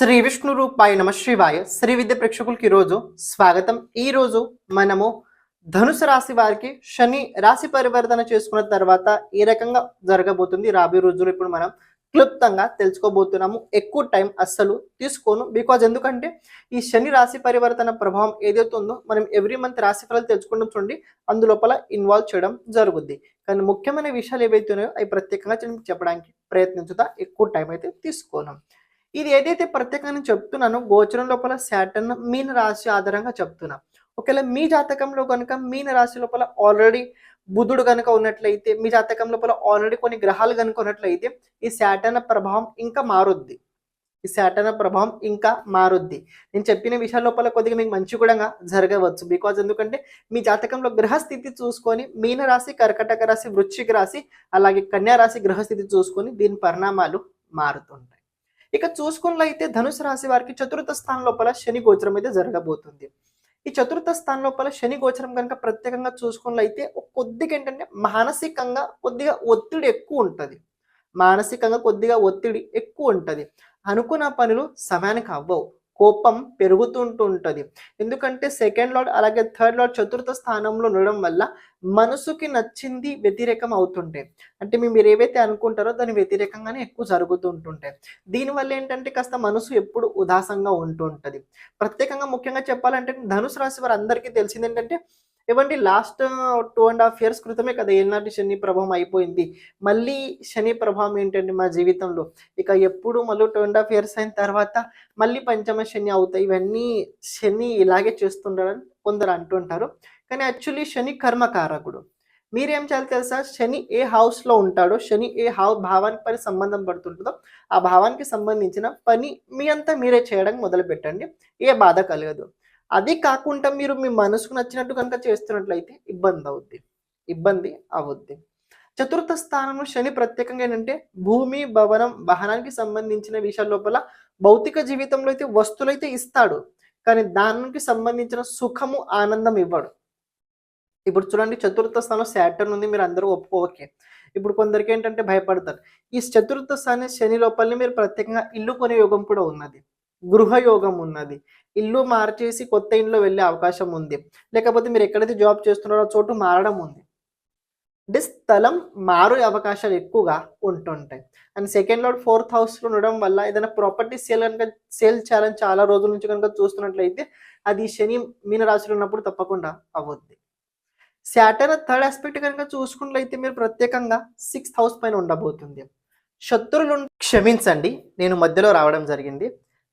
శ్రీ విష్ణు రూపాయ నమ శివాయ. శ్రీ విద్య ప్రేక్షకులకి ఈరోజు స్వాగతం. ఈ రోజు మనము ధనుసు రాశి వారికి శని రాశి పరివర్తన చేసుకున్న తర్వాత ఏ రకంగా జరగబోతుంది? రాబోయే రోజులు ఇప్పుడు మనం క్లుప్తంగా తెలుసుకోబోతున్నాము. ఎక్కువ టైం అస్సలు తీసుకోను. బికాజ్ ఎందుకంటే ఈ శని రాశి పరివర్తన ప్రభావం ఏదైతే ఉందో మనం ఎవ్రీ మంత్ రాశి ఫలాలు తెలుసుకుంటాం చూడండి. అందులోపల ఇన్వాల్వ్ చేయడం జరుగుద్ది. కానీ ముఖ్యమైన విషయాలు ఏవైతే ఉన్నాయో అవి ప్రత్యేకంగా చెప్పడానికి ప్రయత్నించుతా. ఎక్కువ టైం అయితే తీసుకోను. ఇది ఏదైతే ప్రత్యేకంగా చెప్తున్నానో గోచరం లోపల శాటర్న్ మీన రాశి ఆధారంగా చెప్తున్నా. ఒకవేళ మీ జాతకంలో కనుక మీన రాశి లోపల ఆల్రెడీ బుధుడు కనుక ఉన్నట్లయితే మీ జాతకం లోపల ఆల్రెడీ కొన్ని గ్రహాలు కనుక ఉన్నట్లయితే ఈ శాటర్న్ ప్రభావం ఇంకా మారుద్ది. ఈ శాటర్న్ ప్రభావం ఇంకా మారుద్ది. నేను చెప్పిన విషయాల లోపల కొద్దిగా మీకు మంచి కూడా జరగవచ్చు. బికాజ్ ఎందుకంటే మీ జాతకంలో గ్రహస్థితి చూసుకొని మీన రాశి కర్కటక రాశి వృశ్చిక రాశి అలాగే కన్యా రాశి గ్రహస్థితి చూసుకొని దీని పరిణామాలు మారుతుంటాయి. ఇక చూసుకున్నట్లయితే ధనుసు రాశి వారికి చతుర్థ స్థానం లోపల శని గోచరం అయితే జరగబోతుంది. ఈ చతుర్థ స్థానం లోపల శని గోచరం కనుక ప్రత్యేకంగా చూసుకున్నట్లయితే కొద్దిగా ఏంటంటే మానసికంగా కొద్దిగా ఒత్తిడి ఎక్కువ ఉంటుంది. మానసికంగా కొద్దిగా ఒత్తిడి ఎక్కువ ఉంటుంది. అనుకున్న పనులు సమయానికి అవ్వవు. కోపం పెరుగుతుంటుంటుంది. ఎందుకంటే సెకండ్ లార్డ్ అలాగే థర్డ్ లార్డ్ చతుర్థ స్థానంలో ఉండడం వల్ల మనసుకి నచ్చింది వ్యతిరేకం అవుతుంటాయి. అంటే మీరు ఏవైతే అనుకుంటారో దాని వ్యతిరేకంగానే ఎక్కువ జరుగుతుంటుంటాయి. దీనివల్ల ఏంటంటే కాస్త మనసు ఎప్పుడు ఉదాసంగా ఉంటూ ఉంటుంది ప్రత్యేకంగా ముఖ్యంగా చెప్పాలంటే ధనుసు రాశి వారు అందరికీ తెలిసింది ఏంటంటే ఇవ్వండి last two and half years క్రితమే కదా ఏనాటి శని ప్రభావం అయిపోయింది. మళ్ళీ శని ప్రభావం ఏంటండి మా జీవితంలో? ఇక ఎప్పుడు మళ్ళీ టూ అండ్ హాఫ్ ఇయర్స్ అయిన తర్వాత మళ్ళీ పంచమ శని అవుతాయి. ఇవన్నీ శని ఇలాగే చేస్తుంటారని కొందరు అంటుంటారు. కానీ యాక్చువల్లీ శని కర్మకారకుడు. మీరేం చేయాలి తెలుసా? శని ఏ హౌస్లో ఉంటాడో శని ఏ హౌ భావానికి పని సంబంధం పడుతుంటుందో ఆ భావానికి సంబంధించిన పని మీ అంతా మీరే చేయడం మొదలు పెట్టండి ఏ బాధ కలగదు. అది కాకుండా మీరు మీ మనసుకు నచ్చినట్టు కనుక చేస్తున్నట్లయితే ఇబ్బంది అవుద్ది. ఇబ్బంది అవుద్ది. చతుర్థ స్థానంలో శని ప్రత్యేకంగా ఏంటంటే భూమి భవనం వాహనానికి సంబంధించిన విషయాల లోపల భౌతిక జీవితంలో అయితే వస్తువులు అయితే ఇస్తాడు. కానీ దానికి సంబంధించిన సుఖము ఆనందం ఇవ్వడు. ఇప్పుడు చూడండి చతుర్థ స్థానం శాటర్న్ ఉంది మీరు అందరూ ఒప్పుకో ఓకే. ఇప్పుడు కొందరికి ఏంటంటే భయపడతారు. ఈ చతుర్థ స్థానం శని లోపలనే మీరు ప్రత్యేకంగా ఇల్లు కొనే యోగం కూడా ఉన్నది. గృహయోగం ఉన్నది ఇల్లు మార్చేసి కొత్త ఇంట్లో వెళ్ళే అవకాశం ఉంది లేకపోతే మీరు ఎక్కడైతే జాబ్ చేస్తున్నారో చోటు మారడం ఉంది అంటే స్థలం మారే అవకాశాలు ఎక్కువగా ఉంటుంటాయి. అండ్ సెకండ్ లోడ్ ఫోర్త్ హౌస్లో ఉండడం వల్ల ఏదైనా ప్రాపర్టీ సేల్ కనుక సేల్ చేయాలని చాలా రోజుల నుంచి కనుక చూస్తున్నట్లయితే అది శని మీన రాశిలో ఉన్నప్పుడు తప్పకుండా అవ్వద్ది శాటర్న్ థర్డ్ ఆస్పెక్ట్ కనుక చూసుకున్నట్లయితే మీరు ప్రత్యేకంగా సిక్స్త్ హౌస్ పైన ఉండబోతుంది. శత్రులు క్షమించండి నేను మధ్యలో రావడం జరిగింది.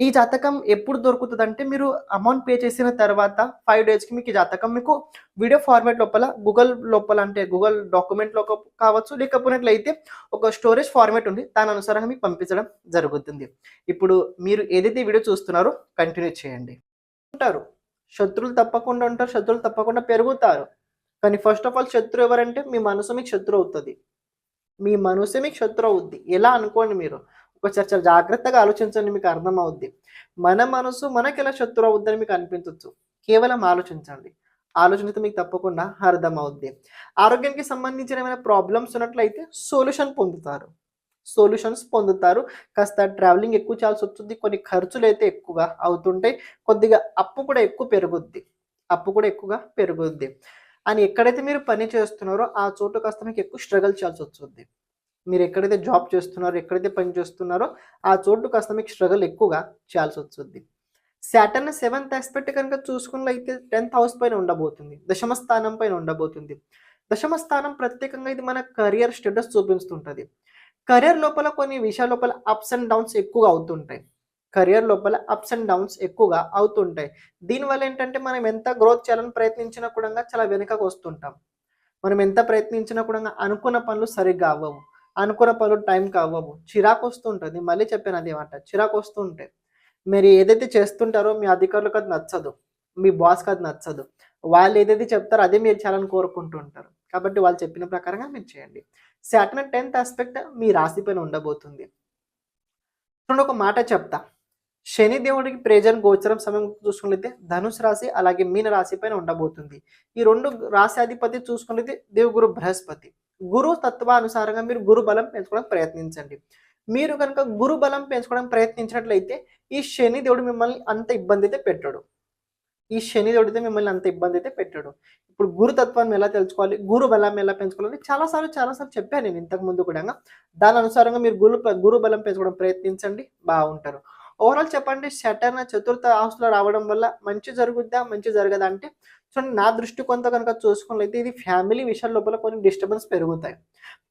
ఈ జాతకం ఎప్పుడు దొరుకుతుంది అంటే మీరు అమౌంట్ పే చేసిన తర్వాత ఫైవ్ డేస్కి మీకు ఈ జాతకం మీకు వీడియో ఫార్మాట్ లోపల గూగుల్ లోపల అంటే గూగుల్ డాక్యుమెంట్లో కావచ్చు లేకపోయినట్లయితే ఒక స్టోరేజ్ ఫార్మాట్ ఉంది. దాని అనుసారంగా మీకు పంపించడం జరుగుతుంది. ఇప్పుడు మీరు ఏదైతే వీడియో చూస్తున్నారో కంటిన్యూ చేయండి. ఉంటారు. శత్రువులు తప్పకుండా ఉంటారు శత్రువులు తప్పకుండా పెరుగుతారు. కానీ ఫస్ట్ ఆఫ్ ఆల్ శత్రు ఎవరంటే మీ మనసు మీకు శత్రు అవుతుంది. మీ మనసే మీకు శత్రు అవుద్ది. ఎలా అనుకోండి మీరు? ఒకసారి చాలా జాగ్రత్తగా ఆలోచించండి మీకు అర్థం అవుద్ది మన మనసు మనకి ఎలా శత్రు అవుద్దని మీకు అనిపించవచ్చు కేవలం ఆలోచించండి. ఆలోచనతో మీకు తప్పకుండా అర్థమవుద్ది. ఆరోగ్యానికి సంబంధించిన ఏమైనా ప్రాబ్లమ్స్ ఉన్నట్లయితే సొల్యూషన్ పొందుతారు. సొల్యూషన్స్ పొందుతారు. కాస్త ట్రావెలింగ్ ఎక్కువ చేయాల్సి వస్తుంది. కొన్ని ఖర్చులు అయితే ఎక్కువగా అవుతుంటాయి. కొద్దిగా అప్పు కూడా ఎక్కువ పెరుగుద్ది. అప్పు కూడా ఎక్కువగా పెరుగుద్ది. అని ఎక్కడైతే మీరు పని చేస్తున్నారో ఆ చోటు కాస్త మీకు ఎక్కువ స్ట్రగుల్ చేయాల్సి వస్తుంది. మీరు ఎక్కడైతే జాబ్ చేస్తున్నారో ఎక్కడైతే పని చేస్తున్నారో ఆ చోటు కాస్త మీకు స్ట్రగుల్ ఎక్కువగా చేయాల్సి వస్తుంది. సాటర్న్ సెవెంత్ ఆస్పెక్ట్ కనుక చూసుకున్నట్లయితే టెన్త్ హౌస్ పైన ఉండబోతుంది. దశమ స్థానం పైన ఉండబోతుంది. దశమ స్థానం ప్రత్యేకంగా ఇది మన కెరియర్ స్టేటస్ చూపిస్తుంటుంది. కెరియర్ లోపల కొన్ని విషయాల లోపల అప్స్ అండ్ డౌన్స్ ఎక్కువగా అవుతుంటాయి. కెరియర్ లోపల అప్స్ అండ్ డౌన్స్ ఎక్కువగా అవుతుంటాయి. దీనివల్ల ఏంటంటే మనం ఎంత గ్రోత్ చేయాలని ప్రయత్నించినా కూడా చాలా వెనుకకు వస్తుంటాం. మనం ఎంత ప్రయత్నించినా కూడా అనుకున్న పనులు సరిగ్గా అవ్వవు. అనుకున్న పనులు టైంకి అవ్వవు చిరాకు వస్తుంటుంది మళ్ళీ చెప్పాను అదేమాట చిరాకు వస్తుంటే మీరు ఏదైతే చేస్తుంటారో మీ అధికారులకు అది నచ్చదు. మీ బాస్కి అది నచ్చదు. వాళ్ళు ఏదైతే చెప్తారో అదే మీరు చేయాలని కోరుకుంటుంటారు. కాబట్టి వాళ్ళు చెప్పిన ప్రకారంగా మీరు చేయండి. సాటర్న్ టెన్త్ ఆస్పెక్ట్ మీ రాశి పైన ఉండబోతుంది. చూడండి ఒక మాట చెప్తా. శని దేవుడికి ప్రేజన్ గోచరం సమయం చూసుకున్నట్లయితే ధనుసు రాశి అలాగే మీన రాశి పైన ఉండబోతుంది. ఈ రెండు రాశి అధిపతి చూసుకున్నట్లయితే దేవుగురు బృహస్పతి. గురు తత్వానుసారంగా మీరు గురు బలం పెంచుకోవడానికి ప్రయత్నించండి. మీరు కనుక గురు బలం పెంచుకోవడానికి ప్రయత్నించినట్లయితే ఈ శని దేవుడు మిమ్మల్ని అంత ఇబ్బంది అయితే పెట్టాడు. ఈ శని అయితే మిమ్మల్ని అంత ఇబ్బంది అయితే పెట్టాడు. ఇప్పుడు గురుతత్వాన్ని ఎలా తెలుసుకోవాలి? గురు బలం ఎలా పెంచుకోవాలి చాలాసార్లు చాలాసార్లు చెప్పాను నేను ఇంతకు ముందు కూడా దాని అనుసారంగా మీరు గురు గురు బలం పెంచుకోవడం ప్రయత్నించండి. బాగుంటారు. ఓవరాల్ చెప్పండి షటర్న చతుర్థ హౌస్లో రావడం వల్ల మంచి జరుగుద్దా మంచి జరగదా అంటే చూడండి నా దృష్టి కొంత కనుక చూసుకున్నట్లయితే ఇది ఫ్యామిలీ విషయాల లోపల కొన్ని డిస్టర్బెన్స్ పెరుగుతాయి.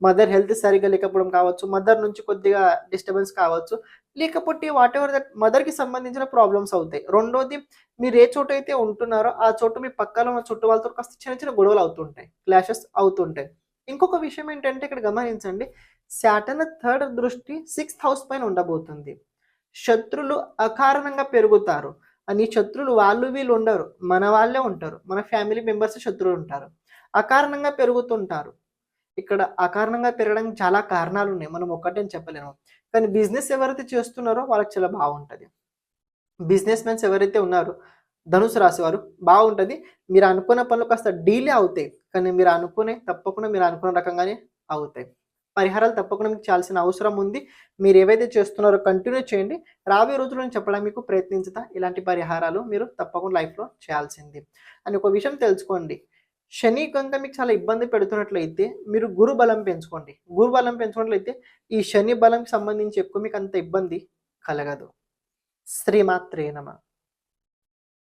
మదర్ హెల్త్ సరిగా లేకపోవడం కావచ్చు మదర్ నుంచి కొద్దిగా డిస్టర్బెన్స్ కావచ్చు లేకపోతే వాట్ ఎవర్ దట్ మదర్కి సంబంధించిన ప్రాబ్లమ్స్ అవుతాయి. రెండోది మీరు ఏ చోట అయితే ఉంటున్నారో ఆ చోట మీ పక్కన ఉన్న చుట్టూ వాళ్ళతో కాస్త చిన్న చిన్న గొడవలు అవుతుంటాయి క్లాషెస్ అవుతుంటాయి. ఇంకొక విషయం ఏంటంటే ఇక్కడ గమనించండి శాటర్న్ థర్డ్ దృష్టి సిక్స్త్ హౌస్ పైన ఉండబోతుంది. శత్రులు అకారణంగా పెరుగుతారు. అని శత్రులు వాళ్ళు వీళ్ళు ఉండరు. మన వాళ్ళే ఉంటారు. మన ఫ్యామిలీ మెంబర్స్ శత్రువులు ఉంటారు. అకారణంగా పెరుగుతుంటారు. ఇక్కడ అకారణంగా పెరగడానికి చాలా కారణాలు ఉన్నాయి. మనం ఒక్కటే చెప్పలేము. కానీ బిజినెస్ ఎవరైతే చేస్తున్నారో వాళ్ళకి చాలా బాగుంటుంది. బిజినెస్ మెన్స్ ఎవరైతే ఉన్నారో ధనుసు రాశి వారు బాగుంటుంది. మీరు అనుకున్న పనులు కాస్త డీలే అవుతాయి. కానీ మీరు అనుకునే తప్పకుండా మీరు అనుకున్న రకంగానే అవుతాయి. పరిహారాలు తప్పకుండా మీకు చేయాల్సిన అవసరం ఉంది. మీరు ఏవైతే చేస్తున్నారో కంటిన్యూ చేయండి. రాబోయే రోజుల్లో నేను చెప్పడానికి మీకు ప్రయత్నించుతా. ఇలాంటి పరిహారాలు మీరు తప్పకుండా లైఫ్లో చేయాల్సింది. అని ఒక విషయం తెలుసుకోండి. శని కనుక మీకు చాలా ఇబ్బంది పెడుతున్నట్లయితే మీరు గురు బలం పెంచుకోండి. గురు బలం పెంచుకున్నట్లయితే ఈ శని బలంకి సంబంధించి ఎక్కువ మీకు అంత ఇబ్బంది కలగదు. శ్రీమాత్రే నమ.